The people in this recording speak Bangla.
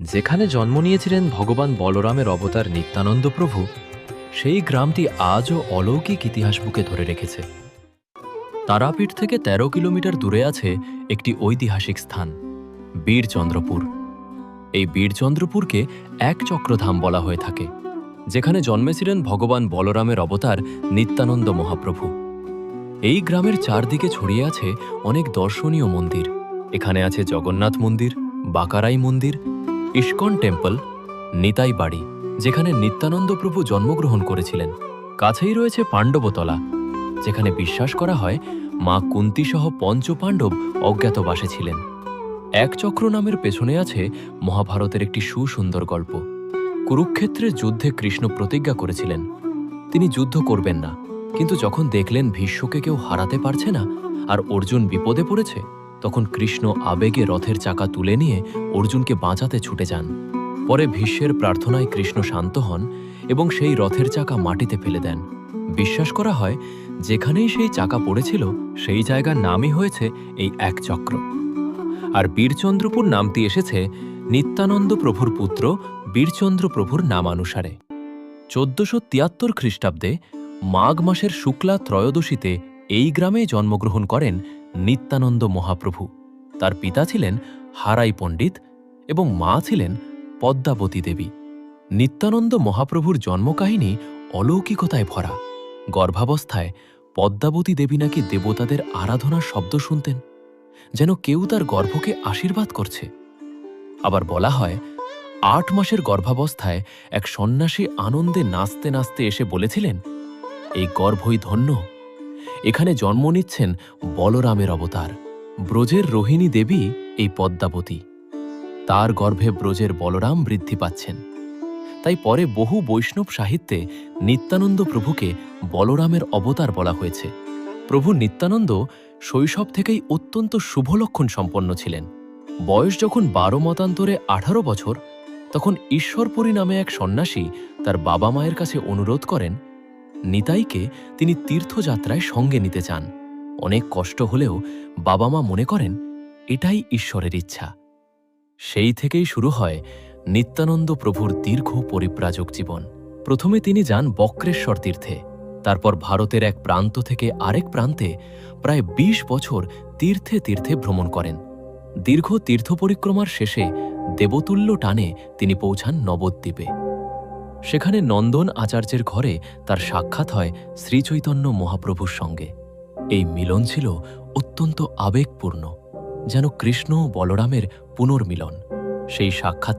যেখানে জন্ম নিয়েছিলেন ভগবান বলরামের অবতার নিত্যানন্দ প্রভু, সেই গ্রামটি আজও অলৌকিক ইতিহাস বুকে ধরে রেখেছে। তারাপীঠ থেকে ১৩ কিলোমিটার দূরে আছে একটি ঐতিহাসিক স্থান, বীরচন্দ্রপুর। এই বীরচন্দ্রপুরকে এক চক্রধাম বলা হয়ে থাকে, যেখানে জন্মেছিলেন ভগবান বলরামের অবতার নিত্যানন্দ মহাপ্রভু। এই গ্রামের চারদিকে ছড়িয়ে আছে অনেক দর্শনীয় মন্দির, এখানে আছে জগন্নাথ মন্দির, বাকারাই মন্দির ইস্কন টেম্পল, নিতাই বাড়ি, যেখানে নিত্যানন্দ প্রভু জন্মগ্রহণ করেছিলেন। কাছেই রয়েছে পাণ্ডবতলা, যেখানে বিশ্বাস করা হয় মা কুন্তিসহ পঞ্চপাণ্ডব অজ্ঞাতবাসে ছিলেন। এক চক্র নামের পেছনে আছে মহাভারতের একটি সুসুন্দর গল্প। কুরুক্ষেত্রের যুদ্ধে কৃষ্ণ প্রতিজ্ঞা করেছিলেন। তিনি যুদ্ধ করবেন না, কিন্তু যখন দেখলেন ভীষ্মকে কেউ হারাতে পারছে না, আর অর্জুন বিপদে পড়েছে তখন কৃষ্ণ আবেগে রথের চাকা তুলে নিয়ে অর্জুনকে বাঁচাতে ছুটে যান। পরে ভীষ্মের প্রার্থনায় কৃষ্ণ শান্ত হন এবং সেই রথের চাকা মাটিতে ফেলে দেন। বিশ্বাস করা হয়, যেখানেই সেই চাকা পড়েছিল, সেই জায়গার নামই হয়েছে এই এক চক্র। আর বীরচন্দ্রপুর নামটি এসেছে নিত্যানন্দ প্রভুর পুত্র বীরচন্দ্র প্রভুর নামানুসারে। চোদ্দশো তিয়াত্তর খ্রিস্টাব্দে মাঘ মাসের শুক্লা ত্রয়োদশীতে এই গ্রামে জন্মগ্রহণ করেন নিত্যানন্দ মহাপ্রভু। তার পিতা ছিলেন হারাই পণ্ডিত এবং মা ছিলেন পদ্মাবতী দেবী। নিত্যানন্দ মহাপ্রভুর জন্মকাহিনী অলৌকিকতায় ভরা। গর্ভাবস্থায় পদ্মাবতী দেবী নাকি দেবতাদের আরাধনার শব্দ শুনতেন, যেন কেউ তার গর্ভকে আশীর্বাদ করছে। আবার বলা হয়, আট মাসের গর্ভাবস্থায় এক সন্ন্যাসী আনন্দে নাচতে নাচতে এসে বলেছিলেন, এই গর্ভই ধন্য এখানে জন্ম নিচ্ছেন বলরামের অবতার, ব্রজের রোহিণী দেবী এই পদ্মাবতী। তার গর্ভে ব্রজের বলরাম বৃদ্ধি পাচ্ছেন। তাই পরে বহু বৈষ্ণব সাহিত্যে নিত্যানন্দ প্রভুকে বলরামের অবতার বলা হয়েছে। প্রভু নিত্যানন্দ শৈশব থেকেই অত্যন্ত শুভলক্ষণ সম্পন্ন ছিলেন। বয়স যখন বারো মতান্তরে আঠারো বছর, তখন ঈশ্বরপুরী নামে এক সন্ন্যাসী তার বাবা মায়ের কাছে অনুরোধ করেন নিতাইকে তিনি তীর্থযাত্রায় সঙ্গে নিতে চান। অনেক কষ্ট হলেও বাবা মা মনে করেন, এটাই ঈশ্বরের ইচ্ছা। সেই থেকেই শুরু হয় নিত্যানন্দ প্রভুর দীর্ঘ পরিব্রাজক জীবন। প্রথমে তিনি যান বক্রেশ্বর তীর্থে, তারপর ভারতের এক প্রান্ত থেকে আরেক প্রান্তে প্রায় ২০ বছর তীর্থে তীর্থে ভ্রমণ করেন। দীর্ঘ তীর্থ পরিক্রমার শেষে দেবতুল্য টানে তিনি পৌঁছান নবদ্বীপে। সেখানে নন্দন আচার্যের ঘরে তার সাক্ষাৎ হয় শ্রীচৈতন্য মহাপ্রভুর সঙ্গে। এই মিলন ছিল অত্যন্ত আবেগপূর্ণ, যেন কৃষ্ণ ও বলরামের পুনর্মিলন। সেই সাক্ষাৎ